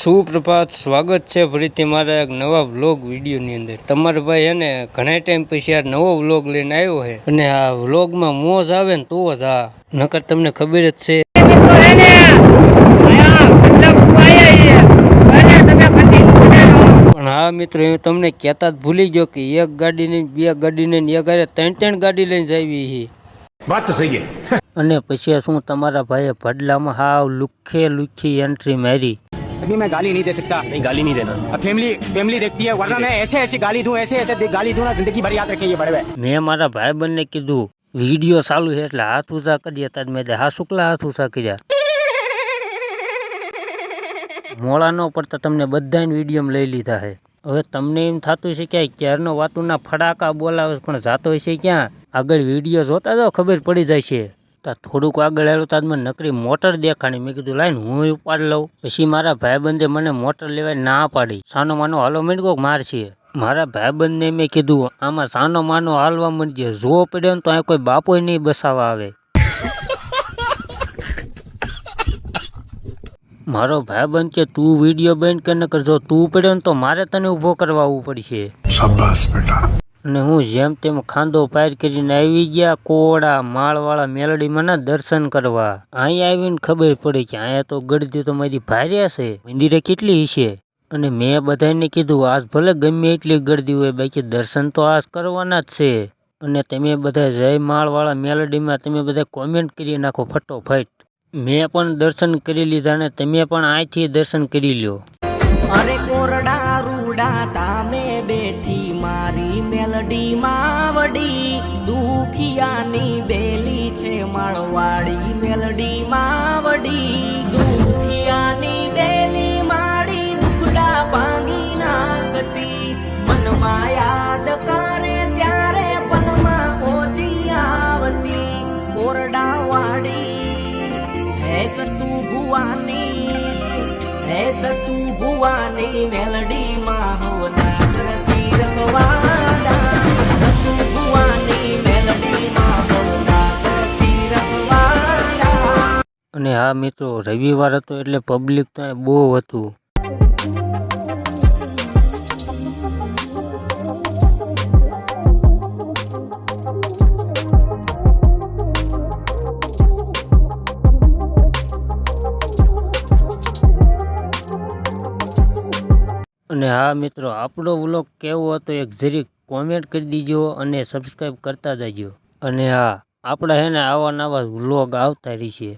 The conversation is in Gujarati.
સુપ્રભાત સ્વાગત છે ફરીથી મારા એક નવા વ્લોગ વિડીયોની અંદર. તમારા ભાઈ એને ઘણા ટાઈમ પછી આ નવો વ્લોગ લઈને આવ્યો છે. અને આ વ્લોગમાં મોજ આવે ને તો જ આ. નકર તમને ખબર જ છે. પણ હા મિત્રો એ તમને કહેતા જ ભૂલી ગયો કે એક ગાડી લઈને બે ગાડી લઈને એક ગાડી ત્રણ ત્રણ ગાડી લઈને જાવી વાત સહી અને પછી શું તમારા ભાઈએ ભડલામાં હાવ લુખે લુખી એન્ટ્રી મારી. अभी मैं गाली नहीं दे सकता नहीं गाली नहीं देना अब फैमिली फैमिली देखती है वरना मैं ऐसे ऐसे गाली दूं ऐसे ऐसे गाली दूं ना जिंदगी भर याद रखें ये बड़े भाई મેં મારા ભાઈબંધને કીધું વિડીયો ચાલુ છે એટલે હાથ ઊંચા કરીએ તાજ મેં કીધું, હા શુક્લા હાથ ઊંચા કર્યા મોળા ન પડતા તમને બધાને વિડીયોમાં લઈ લીધા છે હવે તમને એમ થતું છે કે આ ક્યારનો વાતુના ફડાકા બોલાવે છે, પણ જાતો છે ક્યાં આગળ વિડીયો જોતા જાઓ ખબર પડી જાય છે તો થોડુંક આગળ આવ્યું તો મને નકરી મોટર દેખાણી મેં કીધું, લાઈન હું ઉપાડી લઉં. પછી મારા ભાઈબંધે મને મોટર લેવાય ના પાડી. સાનો માનો હાલો મીંડકો માર છીએ મારા ભાઈબંધને મેં કીધું, આમાં સાનો માનો હાલવા માંડીએ જોવો પડ્યો ને તો અહીં કોઈ બાપો નહીં બસાવા આવે. મારો ભાઈ બંધ કે, તું વીડિયો બેન બંધ કરીને કરજો તું પડ્યો ને તો મારે તને ઊભો કરવાવું પડશે. અને હું જેમ તેમ ખાંદો પાર કરીને આવી ગયા કોવડા માળવાળા મેલડીમાં ના દર્શન કરવા. અહીં આવીને ખબર પડી કે અહીંયા તો ગળદી તો મારી ભાર્યા છે. મંદિરે કેટલી છે અને મેં બધાને કીધું, આજ ભલે ગમે એટલી ગળદી હોય, બાકી દર્શન તો આજ કરવાના જ છે. અને તમે બધા જય માળવાળા મેલડીમાં તમે બધા કોમેન્ટ કરી નાખો ફટોફટ. મેં પણ દર્શન કરી લીધા ને તમે પણ અહીંથી દર્શન કરી લ્યો. અરે કોરડા રૂડા તામે બેઠી મારી મેલડી માવડી દુખિયાની બેલી છે માળવાડી મેલડી માવડી દુખિયાની બેલી માડી દુખડા ભાંગી નાખતી. મનમાં યાદ કરે ત્યારે પનમાં પહોંચી આવતી. કોરડા વાડી હે સતુ ભુવાની, હે સતુ ભુવાની મેલડી માં અને હા મિત્રો, રવિવાર હતો એટલે પબ્લિક તો બહુ હતું. અને હા મિત્રો, આપણો વ્લોગ કેવો હતો એક જરીક કોમેન્ટ કરી દીજો અને સબસ્ક્રાઈબ કરતા જજો. અને હા, આપણા હે ને આવા નવા વ્લોગ આવતા રહેશે.